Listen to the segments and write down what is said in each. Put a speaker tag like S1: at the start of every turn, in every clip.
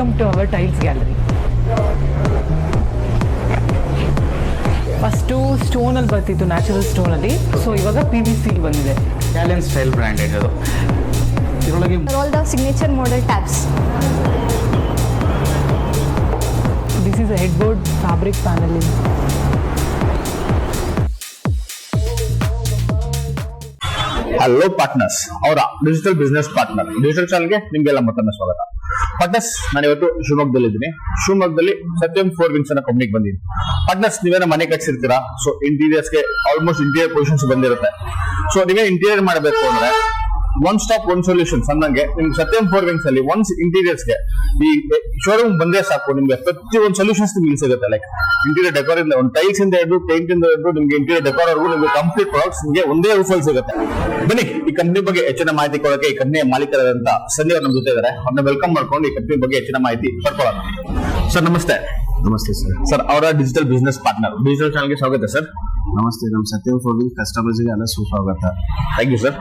S1: Welcome to our tiles gallery. First ಸ್ಟೋನಲ್ಲಿ ಬರ್ತಿತ್ತು natural ಸ್ಟೋನಲ್ಲಿ so ಇವಾಗ ಪಿ ವಿ ಸಿಗೆ ಬಂದಿದೆ
S2: ಇಟಾಲಿಯನ್ ಸ್ಟೈಲ್ ಬ್ರ್ಯಾಂಡೆಡ್ ಅದು ಇದರೊಳಗೆ
S3: all the signature model tabs
S1: this is a headboard fabric panelling
S2: hello partners ಅವರ digital business partner digital ಚಾನಲ್ಗೆ ನಿಮಗೆಲ್ಲ ಮತ್ತೊಮ್ಮೆ ಸ್ವಾಗತ ಪಟ್ನಸ್ ನಾನು ಇವತ್ತು ಶಿವಮೊಗ್ಗದಲ್ಲಿ ಇದ್ದೀನಿ ಶಿವಮೊಗ್ಗದಲ್ಲಿ ಸತ್ಯಂ ಫೋರ್ ವಿಂಗ್ಸ್ ಅನ್ನೋ ಕಂಪ್ನಿಗೆ ಬಂದಿದ್ದೀನಿ ಪಟ್ನಸ್ ನೀವೇನ ಮನೆ ಕಟ್ಸಿರ್ತೀರಾ ಸೊ ಗೆ ಆಲ್ಮೋಸ್ಟ್ ಇಂಟೀರಿಯರ್ ಪೊಸಿಷನ್ಸ್ ಬಂದಿರುತ್ತೆ ಸೊ ನೀವೇ ಇಂಟೀರಿಯರ್ ಮಾಡಬೇಕು ಅಂದ್ರೆ ಒನ್ ಸ್ಟಾಪ್ ಒನ್ ಸೊಲ್ಯೂಷನ್ ಅಂದಂಗೆ ನಿಮ್ಗೆ ಸತ್ಯಂ ಫೋರ್ ವಿಂಗ್ಸ್ ಅಲ್ಲಿ ಒನ್ಸ್ ಇಂಟೀರಿಯರ್ಸ್ ಗೆ ಈ ಶೋರೂಮ್ ಬಂದೇ ಸಾಕು ನಿಮ್ಗೆ ಪ್ರತಿ ಒಂದು ಸೊಲ್ಯೂಷನ್ಸ್ ನಿಮ್ಗೆ ಸಿಗುತ್ತೆ ಲೈಕ್ ಇಂಟೀರಿಯರ್ ಡೆಕೋರ್ ಇಂದ ಒಂದು ಟೈಲ್ಸ್ ಇಂದ ಹಿಡಿದು ಪೇಂಟ್ ಇಂದ ಹಿಡಿದು ನಿಮ್ಗೆ ಇಂಟೀರಿಯರ್ ಡೆಕೋರ್ ವರೆಗೂ ನಿಮ್ಗೆ ಕಂಪ್ಲೀಟ್ ಪ್ರಾಡಕ್ಟ್ಸ್ ನಿಮಗೆ ಒಂದೇ ರೂಫಲ್ ಸಿಗುತ್ತೆ ಬನ್ನಿ ಈ ಕಂಪ್ನಿ ಬಗ್ಗೆ ಹೆಚ್ಚಿನ ಮಾಹಿತಿ ಕೊಡೋಕೆ ಈ ಕಂಪನಿಯ ಮಾಲೀಕರಾದಂತ ಸಂಜೆ ಅವ್ರ ನಮ್ಮ ಜೊತೆ ಇದಾರೆ ಅವ್ರನ್ನ ವೆಲ್ಕಮ್ ಮಾಡ್ಕೊಂಡು ಈ ಕಂಪ್ನಿ ಬಗ್ಗೆ ಹೆಚ್ಚಿನ ಮಾಹಿತಿ ಪಡ್ಕೊಳ್ಳೋಣ ಸರ್ ನಮಸ್ತೆ
S4: ನಮಸ್ತೆ ಸರ್
S2: ಸರ್ ಅವರ ಡಿಜಿಟಲ್ ಬಿಸ್ನೆಸ್ ಪಾರ್ಟ್ನರ್ ಡಿಜಿಟಲ್ ಚಾನಲ್ಗೆ ಸ್ವಾಗತ ಸರ್
S4: ನಮಸ್ತೆ ನಮ್ಮ ಸತ್ಯಂ ಫೋರ್ ಕಸ್ಟಮರ್ಸ್ ಕಸ್ಟಮರ್ಸ್ಗೆ ಎಲ್ಲ ಸುಸ್ವಾಗತ
S2: ಥ್ಯಾಂಕ್ ಯು ಸರ್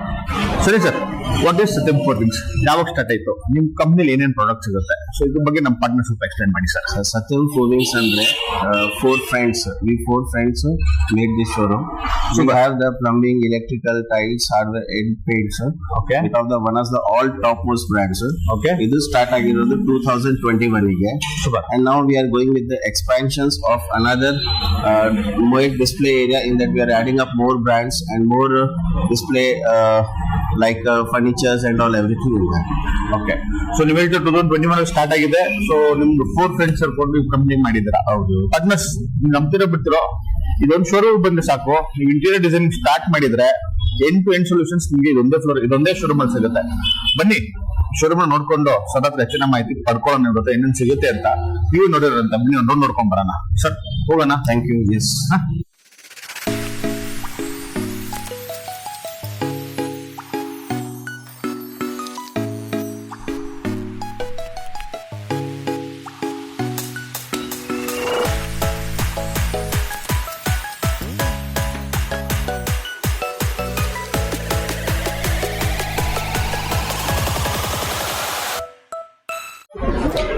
S2: ಸರಿ sir what is Satyam four ಯಾವಾಗ ಸ್ಟಾರ್ಟ್ ಆಯಿತು ನಿಮ್ಮ ಕಂಪ್ನಿಲಿ ಏನೇನು ಪ್ರಾಡಕ್ಟ್ ಸಿಗುತ್ತೆ ಸೊ ಇದ್ರ ಬಗ್ಗೆ ನಮ್ಮ ಪಾರ್ಟ್ನರ್ಶಿಪ್ ಎಕ್ಸ್ಪ್ಲೈನ್ ಮಾಡಿ ಸರ್
S4: ಸತ್ಯಂ ಫೋರ್ ಅಂದ್ರೆ ಅಂದರೆ four friends we four friends made this showroom so we the plumbing electrical tiles tiles, hardware, and
S2: paint,
S4: sir. Okay. It the the the of topmost topmost brands, sir.
S2: Okay.
S4: It will start again on the 2021 again.
S2: Super.
S4: And now we are expansions expansions of another uh, MOIC display area in that we are adding up more brands like furnitures and all
S2: everything so ನೀವು ಹೇಳ್ತಾ two thousand start ಆಗಿದೆ so ನಿಮ್ದು four friends ಸೇರ್ಕೊಂಡು ನೀವು company ಮಾಡಿದ್ದೀರಾ ಹೌದು ಅದನ್ನ ನಂಬ್ತಿರೋ ಬಿಡ್ತಿರೋ ಇದೊಂದು ಶೋರೂಮ್ ಬಂದ್ರೆ ಸಾಕು ನೀವು ಇಂಟೀರಿಯರ್ ಡಿಸೈನ್ ಸ್ಟಾರ್ಟ್ ಮಾಡಿದ್ರೆ ಎಂಟು ಎಂಟು ಸೊಲ್ಯೂಷನ್ಸ್ ನಿಮಗೆ ಇದೊಂದೇ ಫ್ಲೋರ್ ಇದೊಂದೇ ಶೋರೂಮ್ ಅಲ್ಲಿ ಸಿಗುತ್ತೆ ಬನ್ನಿ ಶೋರೂಮ್ ನೋಡ್ಕೊಂಡು ಸದಾ ಹೆಚ್ಚಿನ ಮಾಹಿತಿ ಪಡ್ಕೊಳ್ಳೋಣ ಇರುತ್ತೆ ಇನ್ನೊಂದು ಸಿಗುತ್ತೆ ಅಂತ ನೀವು ನೋಡಿರಂತ ನೀವು ನೋಡ್ಕೊಂಡ್ ಬರೋಣ ಸರ್ ಹೋಗೋಣ
S4: ಥ್ಯಾಂಕ್ ಯು ಎಸ್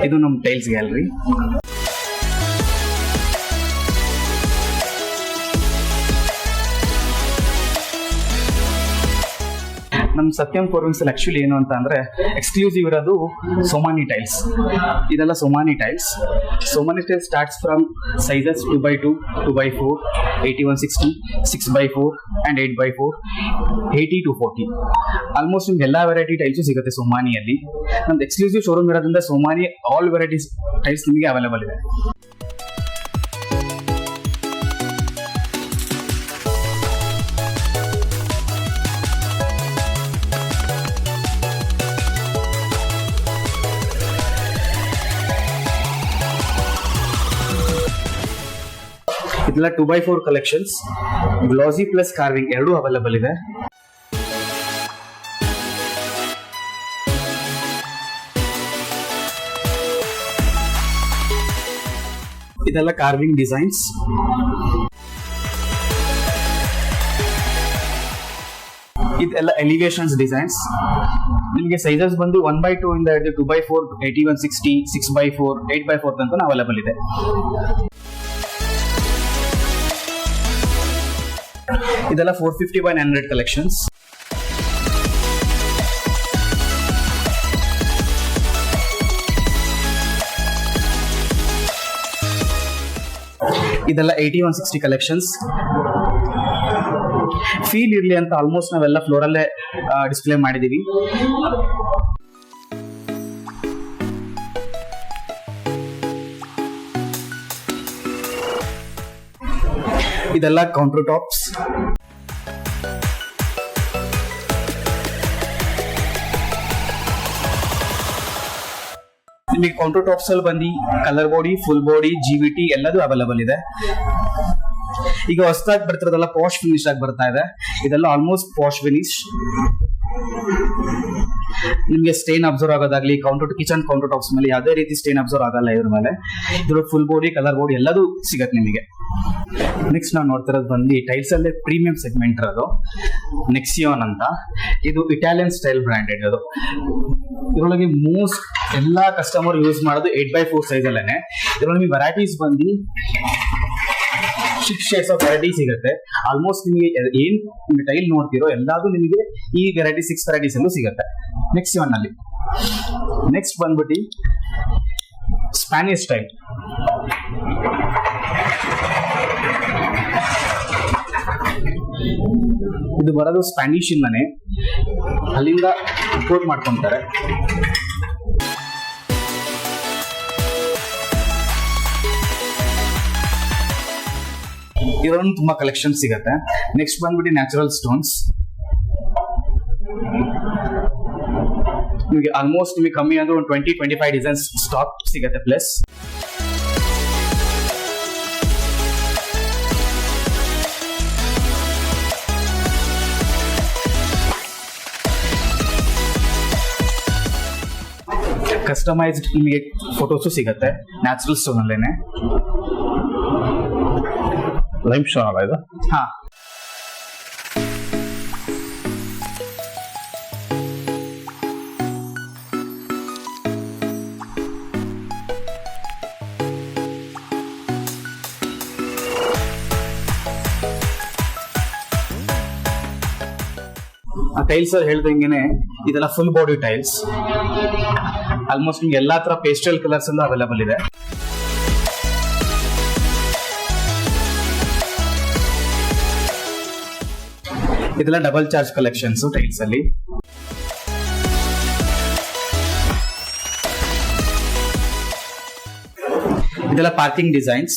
S5: ಇದು ನಮ್ಮ ಟೈಲ್ಸ್ ಗ್ಯಾಲರಿ ನಮ್ಮ ಸತ್ಯಂ ಕೋರ್ವಿಂಗ್ಸ್ ಅಲ್ಲಿ ಆಕ್ಚುಲಿ ಏನು ಅಂತ ಅಂದ್ರೆ ಎಕ್ಸ್ಕ್ಲೂಸಿವ್ ಇರೋದು ಸೋಮಾನಿ ಟೈಲ್ಸ್ ಇದೆಲ್ಲ Somany tiles Somany tiles starts from sizes two by two two by four eighty one sixty six by four and eight by four eighty two forty almost ನಿಮ್ಗೆ ಎಲ್ಲ ವೆರೈಟಿ ಟೈಲ್ಸು ಸಿಗುತ್ತೆ ಸೋಮಾನಿಯಲ್ಲಿ ನಮ್ದು exclusive showroom ಇರೋದ್ರಿಂದ Somany all varieties tiles ನಿಮಗೆ available ಇದೆ ಇದೆಲ್ಲ two by four collections glossy plus carving ಎರಡೂ available ಇದೆ ಇದೆಲ್ಲ ಕಾರ್ವಿಂಗ್ ಡಿಸೈನ್ಸ್ ಇದೆಲ್ಲ ಎಲಿವೇಶನ್ಸ್ ಡಿಸೈನ್ಸ್ ನಿಮಗೆ ಸೈಜಸ್ ಬಂದು ಒನ್ ಬೈ ಟೂ ಇಂದ ಹಿಡಿದು two by four eighty one sixty six by four eight by four ತನಕ ಅವೈಲಬಲ್ ಇದೆ ಇದೆಲ್ಲ four fifty by nine hundred collections ಇದೆಲ್ಲ eighty one sixty collections feel ಇರಲಿ ಅಂತ ಆಲ್ಮೋಸ್ಟ್ ನಾವೆಲ್ಲ ಫ್ಲೋರಲ್ಲೇ ಡಿಸ್ಪ್ಲೇ ಮಾಡಿದ್ದೀವಿ ಇದೆಲ್ಲ ಕೌಂಟರ್ ಟಾಪ್ಸ್ ನಿಮಗೆ ಕೌಂಟರ್ ಟಾಪ್ಸ್ ಅಲ್ಲಿ ಬಂದು colour body full body G V T ಎಲ್ಲದೂ ಅವೈಲಬಲ್ ಇದೆ ಈಗ ಹೊಸದಾಗಿ ಬರ್ತಿರೋದೆಲ್ಲ ಪಾಶ್ ಫಿನಿಶ್ ಆಗಿ ಬರ್ತಾ ಇದೆ ಇದೆಲ್ಲ ಆಲ್ಮೋಸ್ಟ್ ಪಾಶ್ ಫಿನಿಶ್ ನಿಮಗೆ ಸ್ಟೇನ್ ಅಬ್ಸರ್ವ್ ಆಗೋದಾಗ್ಲಿ ಕೌಂಟರ್ ಕಿಚನ್ ಕೌಂಟರ್ ಟಾಪ್ಸ್ ಮೇಲೆ ಯಾವುದೇ ರೀತಿ ಸ್ಟೇನ್ ಅಬ್ಸರ್ವ್ ಆಗಲ್ಲ ಇದ್ರ ಮೇಲೆ ಇದ್ರ ಫುಲ್ ಬೋರ್ಡಿ ಕಲರ್ ಬೋರ್ಡ್ ಎಲ್ಲದೂ ಸಿಗತ್ತೆ ನಿಮಗೆ ನೆಕ್ಸ್ಟ್ ನಾವು ನೋಡ್ತಿರೋದು ಬಂದು ಟೈಲ್ಸ್ ಅಲ್ಲೇ ಪ್ರೀಮಿಯಂ ಸೆಗ್ಮೆಂಟ್ ಇರೋದು ನೆಕ್ಸಿಯೋನ್ ಅಂತ ಇದು ಇಟಾಲಿಯನ್ ಸ್ಟೈಲ್ ಬ್ರಾಂಡೆಡ್ ಅದು ಇದರೊಳಗೆ ಮೋಸ್ಟ್ ಎಲ್ಲಾ ಕಸ್ಟಮರ್ ಯೂಸ್ ಮಾಡೋದು ಏಟ್ ಬೈ ಫೋರ್ ಸೈಜ್ ಅಲ್ಲೇನೆ ಇದರೊಳಗೆ ವೆರೈಟೀಸ್ ಬಂದು ಸಿಕ್ಸ್ ಶೇಡ್ಸ್ ಆಫ್ ವೆರೈಟಿ ಸಿಗುತ್ತೆ ಆಲ್ಮೋಸ್ಟ್ ನಿಮಗೆ ಏನ್ ಟೈಲ್ ನೋಡ್ತಿರೋ ಎಲ್ಲಾದ್ರೂ ನಿಮಗೆ ಈ ವೆರೈಟಿ ಸಿಕ್ಸ್ ವೆರೈಟೀಸ್ ಅಲ್ಲೂ ಸಿಗುತ್ತೆ ನೆಕ್ಸ್ಟ್ ಒನ್ ಅಲ್ಲಿ ನೆಕ್ಸ್ಟ್ ಬಂದ್ಬಿಟ್ಟು ಸ್ಪ್ಯಾನಿಶ್ ಟೈಲ್ ಇದು ಬರೋದು ಸ್ಪ್ಯಾನಿಶ್ ಇಂದಾನೆ ಅಲ್ಲಿಂದ ಇಂಪೋರ್ಟ್ ಮಾಡ್ಕೊಂತಾರೆ ಇದ್ರಲ್ಲೂ ತುಂಬಾ ಕಲೆಕ್ಷನ್ ಸಿಗುತ್ತೆ ನೆಕ್ಸ್ಟ್ ಬಂದ್ಬಿಟ್ಟು ನ್ಯಾಚುರಲ್ ಸ್ಟೋನ್ಸ್ ನಿಮಗೆ ಆಲ್ಮೋಸ್ಟ್ ನಿಮಗೆ ಕಮ್ಮಿ ಅಂದ್ರೆ ಒಂದು twenty twenty five designs stock ಸಿಗತ್ತೆ ಪ್ಲಸ್ ಕಸ್ಟಮೈಸ್ಡ್ ನಿಮಗೆ ಫೋಟೋಸು ಸಿಗುತ್ತೆ ನ್ಯಾಚುರಲ್ ಸ್ಟೋನ್ ಅಲ್ಲೇನೆ
S2: ಲೈವ್ ಅಲ್ಲ ಇದು
S5: ಹಾ ಟೈಲ್ಸ್ ಹೇಳ್ದಂಗೆನೆ ಇದೆಲ್ಲ ಫುಲ್ ಬಾಡಿ ಟೈಲ್ಸ್ ಆಲ್ಮೋಸ್ಟ್ ನಿಮ್ಗೆ ಎಲ್ಲಾ ತರ ಪೇಸ್ಟಲ್ ಕಲರ್ಸ್ ಇಂದ ಅವೈಲೇಬಲ್ ಇದೆ ಇದೆಲ್ಲ ಡಬಲ್ ಚಾರ್ಜ್ ಕಲೆಕ್ಷನ್ಸ್ ಟೈಲ್ಸ್ ಅಲ್ಲಿ ಇದೆಲ್ಲ ಪಾರ್ಕಿಂಗ್ ಡಿಸೈನ್ಸ್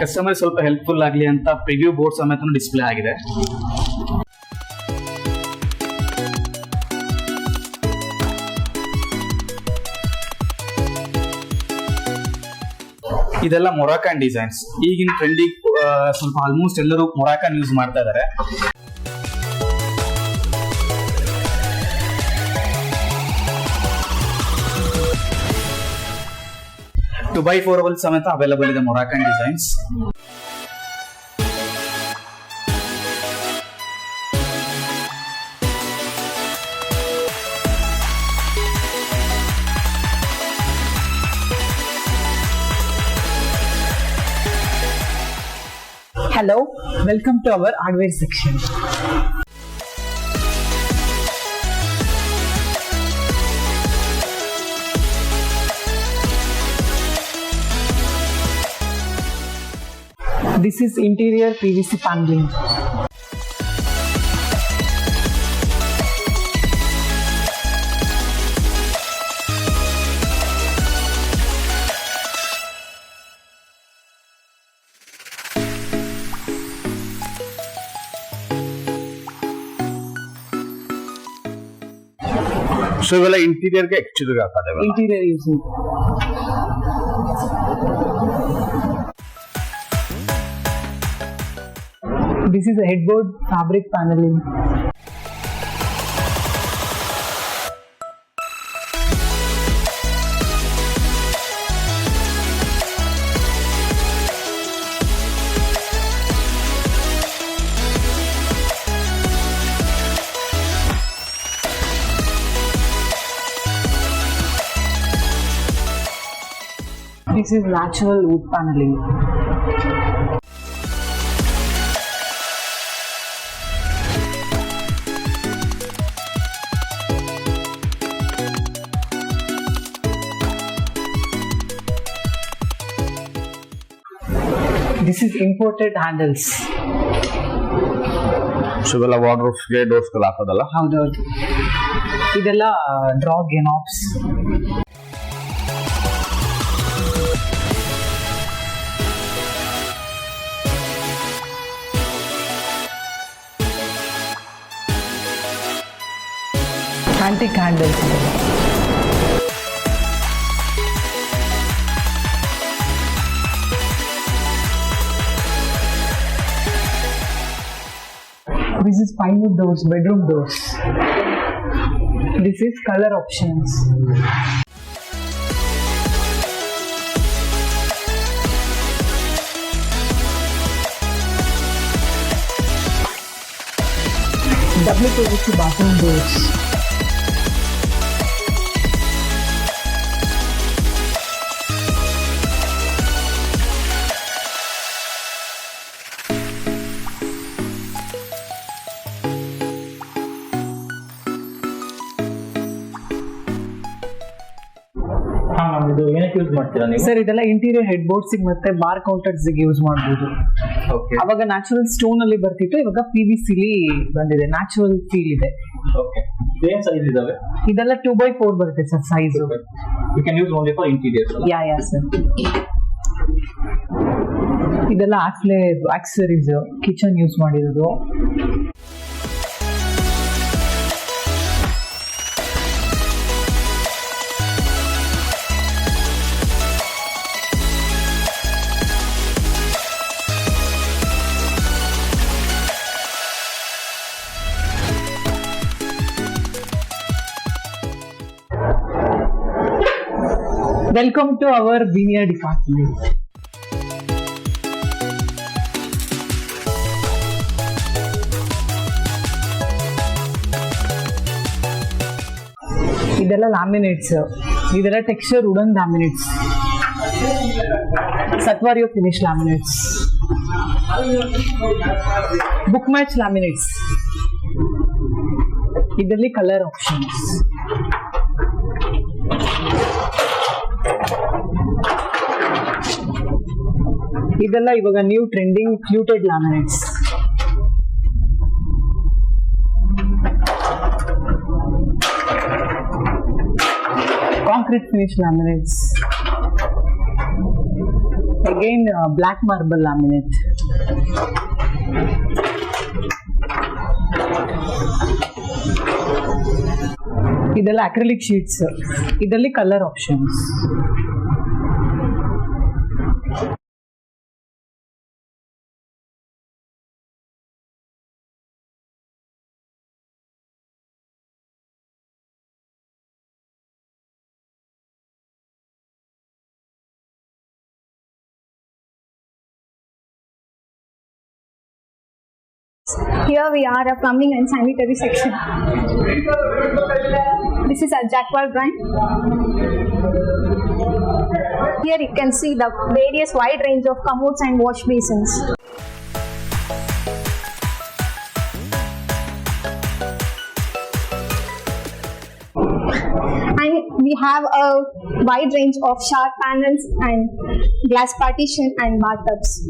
S5: ಕಸ್ಟಮರ್ ಸ್ವಲ್ಪ ಹೆಲ್ಪ್ಫುಲ್ ಆಗಲಿ ಅಂತ ಪ್ರಿವ್ಯೂ ಬೋರ್ಡ್ ಸಮೇತ ಡಿಸ್ಪ್ಲೇ ಆಗಿದೆ ಇದೆಲ್ಲ ಮೊರಾಕನ್ ಡಿಸೈನ್ಸ್ ಈಗಿನ ಟ್ರೆಂಡಿಗೆ ಸ್ವಲ್ಪ ಆಲ್ಮೋಸ್ಟ್ ಎಲ್ಲರೂ ಮೊರಾಕನ್ ಯೂಸ್ ಮಾಡ್ತಾ ಇದ್ದಾರೆ ದುಬೈ ಫೋರ್ವಲ್ ಸಮೇತ ಅವೈಲಬಲ್ ಇದೆ Moroccan designs
S1: Hello, welcome to our hardware section. This is interior PVC paneling.
S2: Rasgulla ইন্টিরিয়ারকে একটু দূরে রাখা
S1: যাবে interior This is a headboard fabric paneling. This is natural wood paneling. This is imported handles.
S2: So, we have one of
S1: three doors. How do I do These are draw knobs. romantic candles. This is final doors, bedroom doors. This is color options. double privacy bathroom doors.
S6: Use ಮಾಡ್ತೀರಾ ನೀವು
S1: sir ಇದೆಲ್ಲ interior head boards ಮತ್ತೆ bar counters ಗೆ use ಮಾಡಬಹುದು
S6: okay
S1: ಅವಾಗ natural stone ಅಲ್ಲಿ ಬರ್ತಿತ್ತು ಇವಾಗ ಪಿ ವಿ ಬಂದಿದೆ ನ್ಯಾಚುರಲ್ ಫೀಲ್ ಇದೆ
S6: ಓಕೆ ಏನ್ ಸೈಜ್ ಇದಾವೆ
S1: ಇದೆಲ್ಲ ಟೂ ಬೈ ಫೋರ್ ಬರುತ್ತೆ sir size
S6: you can use only for interior
S1: yeah yeah sir ಇದೆಲ್ಲ ಆಕ್ಸ್ಲೆ ಆಕ್ಸರೀಸ್ ಕಿಚನ್ ಯೂಸ್ ಮಾಡಿರೋದು Welcome to our Vinaya department. ಇದೆಲ್ಲ ಲ್ಯಾಮಿನೇಟ್ಸ್ ಇದೆಲ್ಲ texture wooden laminates statuario finish laminates book match laminates ಇದರಲ್ಲಿ colour options ಇದೆಲ್ಲ ಇವಾಗ new trending fluted laminates concrete finish laminates again black marble laminate ಇದೆಲ್ಲ acrylic sheets ಇದರಲ್ಲಿ colour options
S3: Here we are a plumbing and sanitary section. This is a Jackwall brand. Here you can see the various wide range of commodes and wash basins. And we have a wide range of shower panels and glass partition and bathtubs.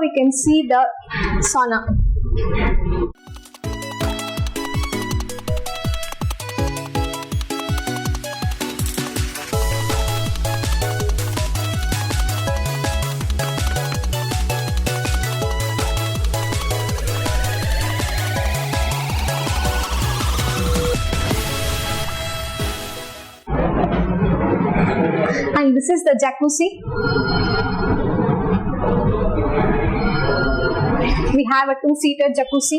S3: here we can see the sauna. And this is the jacuzzi We have a two-seater jacuzzi.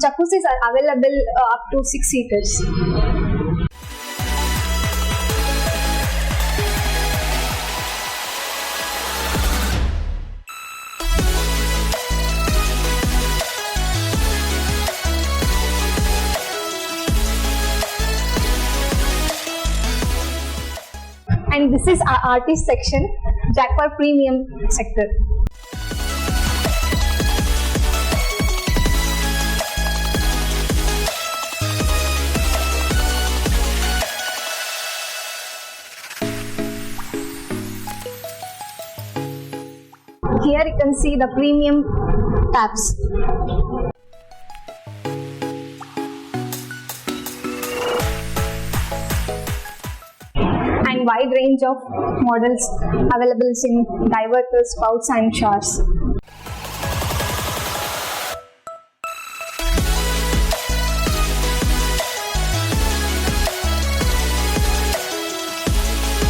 S3: Jacuzzis are available uh, up to six seaters. and this is our artist section, Jaguar Premium sector. can see the premium tabs. And wide range of models available in divers, pouts and shorts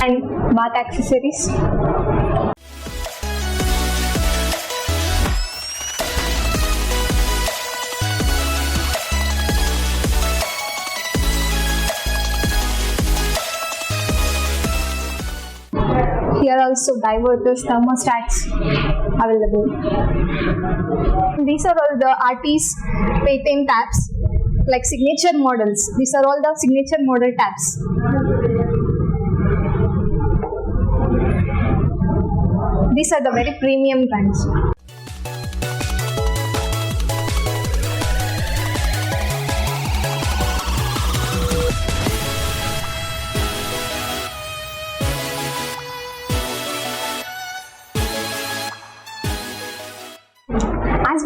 S3: and bath accessories also diverters, thermostats available. These are all the RT's patent tabs like signature models. These are all the signature model tabs. These are the very premium brands.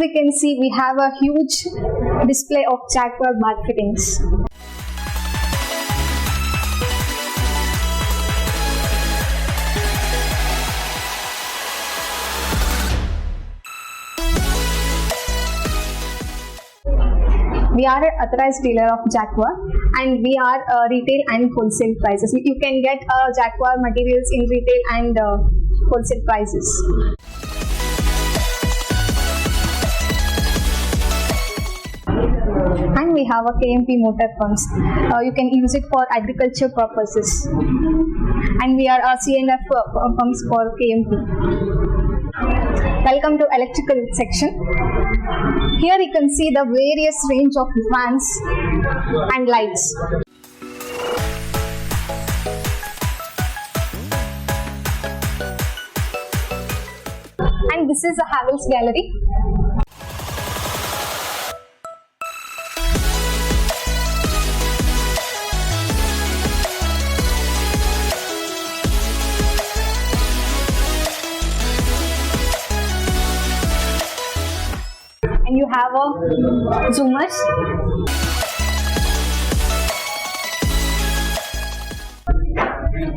S3: we can see, we have a huge display of Jaguar marketings. fittings. we are an authorized dealer of Jaguar and we are uh, retail and wholesale prices. You can get uh, Jaguar materials in retail and uh, wholesale prices. and we have a KMP motor pumps. Uh, you can use it for agriculture purposes. And we are RCNF uh, pumps for KMP. Welcome to electrical section. Here you can see the various range of fans and lights. And this is a Havels Gallery you have a zoomers.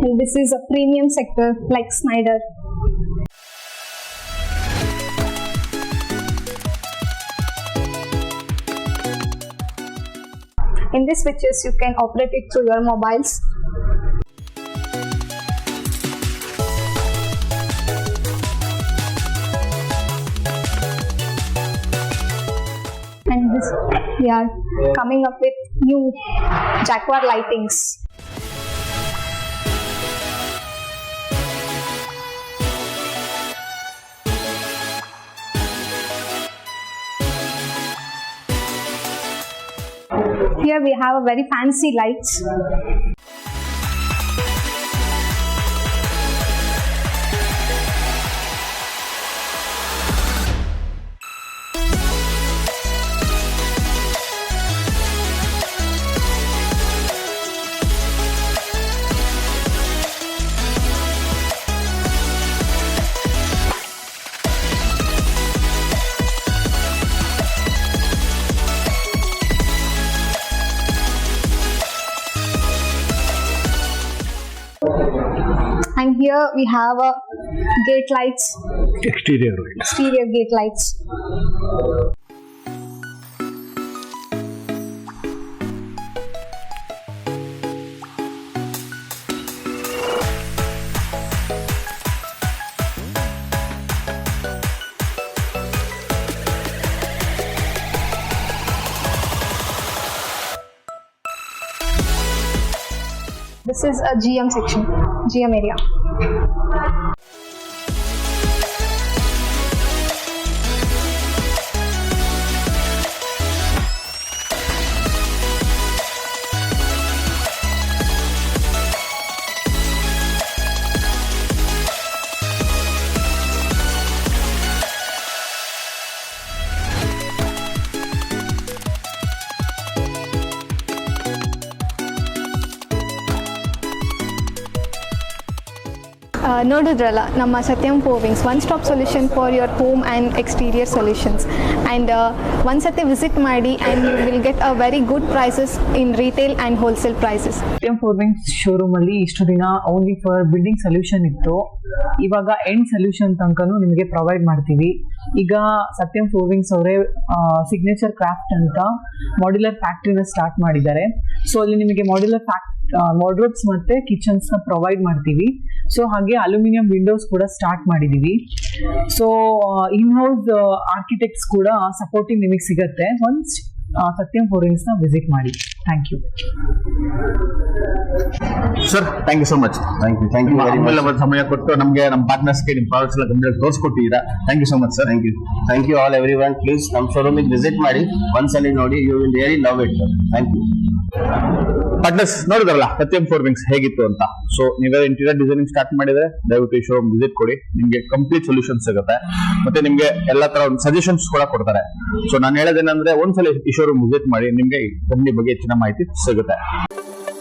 S3: And this is a premium sector like Snyder. In these switches, you can operate it through your mobiles we are coming up with new Jaguar lightings. Here we have a very fancy lights here we have a gate lights.
S2: Exterior lights.
S3: Exterior gate lights. is a GM section, GM area. ನೋಡಿದ್ರಲ್ಲ ನಮ್ಮ Satyam four wings one stop solution for your home and exterior solutions and ಒಂದು ಸತಿ visit ಮಾಡಿ and you will get a very good prices in retail and wholesale prices
S1: Satyam four wings ಶೋರೂಮಲ್ಲಿ ಇಷ್ಟು ದಿನ only for building solution ಇತ್ತು ಇವಾಗ end solution ತನಕನೂ ನಿಮಗೆ provide ಮಾಡ್ತೀವಿ ಈಗ ಸತ್ಯಂ ಫೋರ್ವಿಂಗ್ಸ್ ಅವರೇ ಸಿಗ್ನೇಚರ್ ಕ್ರಾಫ್ಟ್ ಅಂತ ಮಾಡ್ಯುಲರ್ ಫ್ಯಾಕ್ಟ್ರಿನ ಸ್ಟಾರ್ಟ್ ಮಾಡಿದ್ದಾರೆ ಸೊ ಅಲ್ಲಿ ನಿಮಗೆ ಮಾಡ್ಯುಲರ್ ಫ್ಯಾಕ್ಟ್ರಿ ವಾರ್ಡ್ರೋಬ್ಸ್ ಮತ್ತೆ ಕಿಚನ್ಸ್ ನ ಪ್ರೊವೈಡ್ ಮಾಡ್ತೀವಿ ಸೊ ಹಾಗೆ ಅಲ್ಯೂಮಿನಿಯಂ ವಿಂಡೋಸ್ ಕೂಡ ಸ್ಟಾರ್ಟ್ ಮಾಡಿದೀವಿ ಸೊ ಇನ್ ಹೌಸ್ ಆರ್ಕಿಟೆಕ್ಟ್ಸ್ ಕೂಡ ಸಪೋರ್ಟಿಂಗ್ ನಿಮಗೆ ಸಿಗತ್ತೆ ಒನ್ಸ್ ಸತ್ಯಂ ಫೋರಿನ್ಸ್ ನ ವಿಸಿಟ್ ಮಾಡಿ thank you
S2: sir thank you so much
S4: thank you thank you very
S2: ಅಮೂಲ್ಯವಾದ ಸಮಯ ಕೊಟ್ಟು ನಮಗೆ ನಮ್ಮ ಗೆ ನಿಮ್ಮ ಪ್ರಾಡಕ್ಟ್ಸ್ ಎಲ್ಲ complete ತೋರಿಸ್ಕೊಟ್ಟಿದ್ದೀರಾ thank you so much sir
S4: thank you thank you all everyone please ನಮ್ಮ ಶೋರೂಮಿಗೆ ವಿಸಿಟ್ ಮಾಡಿ ಒಂದ್ಸಲಿ ನೋಡಿ you will really love it thank you
S2: ಪಟ್ನಸ್ ನೋಡಿದ್ರಲ್ಲ ಸತ್ಯಂ ವಿಂಗ್ಸ್ ಹೇಗಿತ್ತು ಅಂತ ಸೊ ನೀವೇ ಇಂಟೀರಿಯರ್ ಡಿಸೈನಿಂಗ್ ಸ್ಟಾರ್ಟ್ ಮಾಡಿದ್ರೆ ದಯವಿಟ್ಟು ಶೋ ವಿಸಿಟ್ ಕೊಡಿ ನಿಮ್ಗೆ ಕಂಪ್ಲೀಟ್ ಸೊಲ್ಯೂಷನ್ ಸಿಗುತ್ತೆ ಮತ್ತೆ ನಿಮ್ಗೆ ಎಲ್ಲಾ ತರ ಒಂದು ಸಜೆಷನ್ಸ್ ಕೂಡ ಕೊಡ್ತಾರೆ ಸೊ ನಾನು ಹೇಳೋದೇನಂದ್ರೆ ಒಂದ್ಸಲ ಈ ಶೋರೂಮ್ ವಿಸಿಟ್ ಮಾಡಿ ನಿಮ್ಗೆ ಕಂಪ್ನಿ ಬಗ್ಗೆ ಹೆಚ್ಚಿನ ಮಾಹಿತಿ ಸಿಗುತ್ತೆ